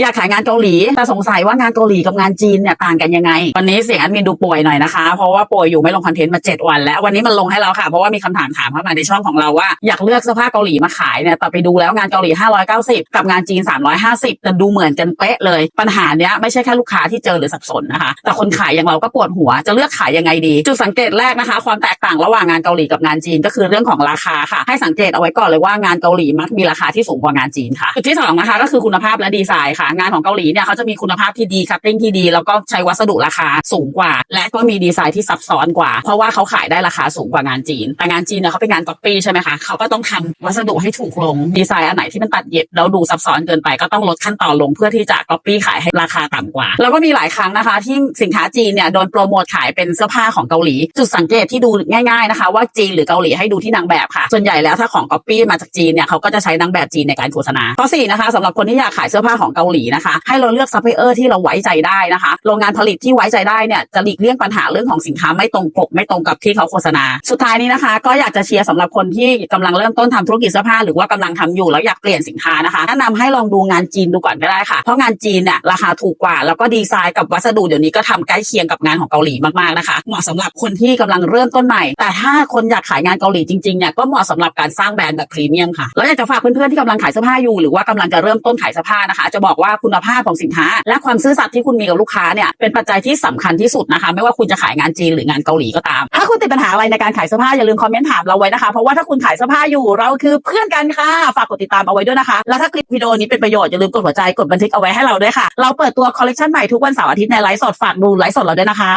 อยากขายงานเกาหลีแต่สงสัยว่างานเกาหลีกับงานจีนเนี่ยต่างกันยังไง วันนี้เสียงแอดมินดูป่วยหน่อยนะคะ เพราะว่าป่วยอยู่ไม่ลงคอนเทนต์มา 7 วันแล้ววันนี้มันลงให้แล้วค่ะ เพราะว่ามีคำถามถามเข้ามาในช่องของเราว่าอยากเลือกเสื้อผ้าเกาหลีมาขายเนี่ยแต่ไปดูแล้วงานเกาหลี 590 กับงานจีน 350แต่ดูเหมือนกันเป๊ะเลย ปัญหาเนี้ยไม่ใช่แค่ลูกค้าที่เจอหรือสับสนนะคะ แต่คนขายอย่างเราก็ปวดหัวจะเลือกขายยังไงดี จุดสังเกตแรกนะคะ ความแตกต่างระหว่างงานเกาหลีกับงานจีนก็คือเรื่องของราคาค่ะ ให้สังเกตเอาไว้ก่อนเลยว่างานเกาหลีมักมีราคาที่สูงกว่างานจีนค่ะจุดที่สองนะคะก็คือคุณภาพและดีไซน์ค่ะงานของเกาหลีเนี่ยเขาจะมีคุณภาพที่ดีคัตติ้งที่ดี แล้วก็ใช้วัสดุราคาสูงกว่า และก็มีดีไซน์ที่ซับซ้อนกว่า เพราะว่าเขาขายได้ราคาสูงกว่างานจีน แต่งานจีนเนี่ยเขาเป็นงานก๊อปปี้ใช่ไหมคะเขาก็ต้องทำวัสดุให้ถูกลงดีไซน์อันไหนที่มันตัดเย็บแล้วดูซับซ้อนเกินไปก็ต้องลดขั้นตอนลงเพื่อที่จะก๊อปปี้ขายให้ราคาต่ำกว่า แล้วก็มีหลายครั้งนะคะ ที่สินค้าจีนเนี่ยโดนโปรโมทขายเป็นเสื้อผ้าของเกาหลี จุดสังเกตที่ดูง่ายๆนะคะ ว่าจีนหรือเกาหลีให้ดูที่นางแบบค่ะ ส่วนใหญ่แล้วถ้าของก๊อปปี้มาจากจีนเนี่ยเขาก็จะใช้นางแบบจีนในการโฆษณาข้อสี่นะคะสำหรับคนที่อยากขายเสื้อผ้าของเกาหลีนะคะ ให้เราเลือกซัพพลายเออร์ที่เราไว้ใจได้นะคะ โรงงานผลิตที่ไว้ใจได้เนี่ยจะหลีกเลี่ยงปัญหาเรื่องของสินค้าไม่ตรงปกไม่ตรงกับที่เขาโฆษณา สุดท้ายนี้นะคะ ก็อยากจะเชียร์สำหรับคนที่กำลังเริ่มต้นทำธุรกิจเสื้อผ้าหรือว่ากำลังทำอยู่แล้วอยากเปลี่ยนสินค้านะคะแนะนำให้ลองดูงานจีนดูก่อนก็ได้ค่ะ เพราะงานจีนเนี่ยราคาถูกกว่า แล้วก็ดีไซน์กับวัสดุเดี๋ยวนี้ก็ทำใกล้เคียงกับงานของเกาหลีมากๆนะคะ เหมาะสำหรับคนที่กำลังเริ่มต้นใหม่ แต่ถ้าคนอยากขายงานเกาหลีจริงๆเนี่ยก็เหมาะสำหรับการสร้างแบรนด์แบบพรีเมียมค่ะแล้วอยากจะฝากเพื่อนๆที่กำลังขายเสื้อผ้าอยู่หรือว่ากำลังจะเริ่มต้นขายเสื้อผ้านะคะ จะบอกว่าคุณภาพของสินค้า และความซื่อสัตย์ที่คุณมีกับลูกค้าเนี่ยเป็นปัจจัยที่สำคัญที่สุดนะคะ ไม่ว่าคุณจะขายงานจีนหรืองานเกาหลีก็ตาม ถ้าคุณติดปัญหาอะไรในการขายเสื้อผ้าอย่าลืมคอมเมนต์ถามเราไว้นะคะ เพราะว่าถ้าคุณขายเสื้อผ้าอยู่เราคือเพื่อนกันค่ะ ฝากกดติดตามเอาไว้ด้วยนะคะ แล้วถ้าคลิปวิดีโอนี้เป็นประโยชน์อย่าลืมกดหัวใจกดบันทึกเอาไว้ให้เราด้วยค่ะ เราเปิดตัวคอลเลคชันใหม่ทุกวันเสาร์อาทิตย์ในไลฟ์สดฝากดูไลฟ์สดเราด้วยนะคะ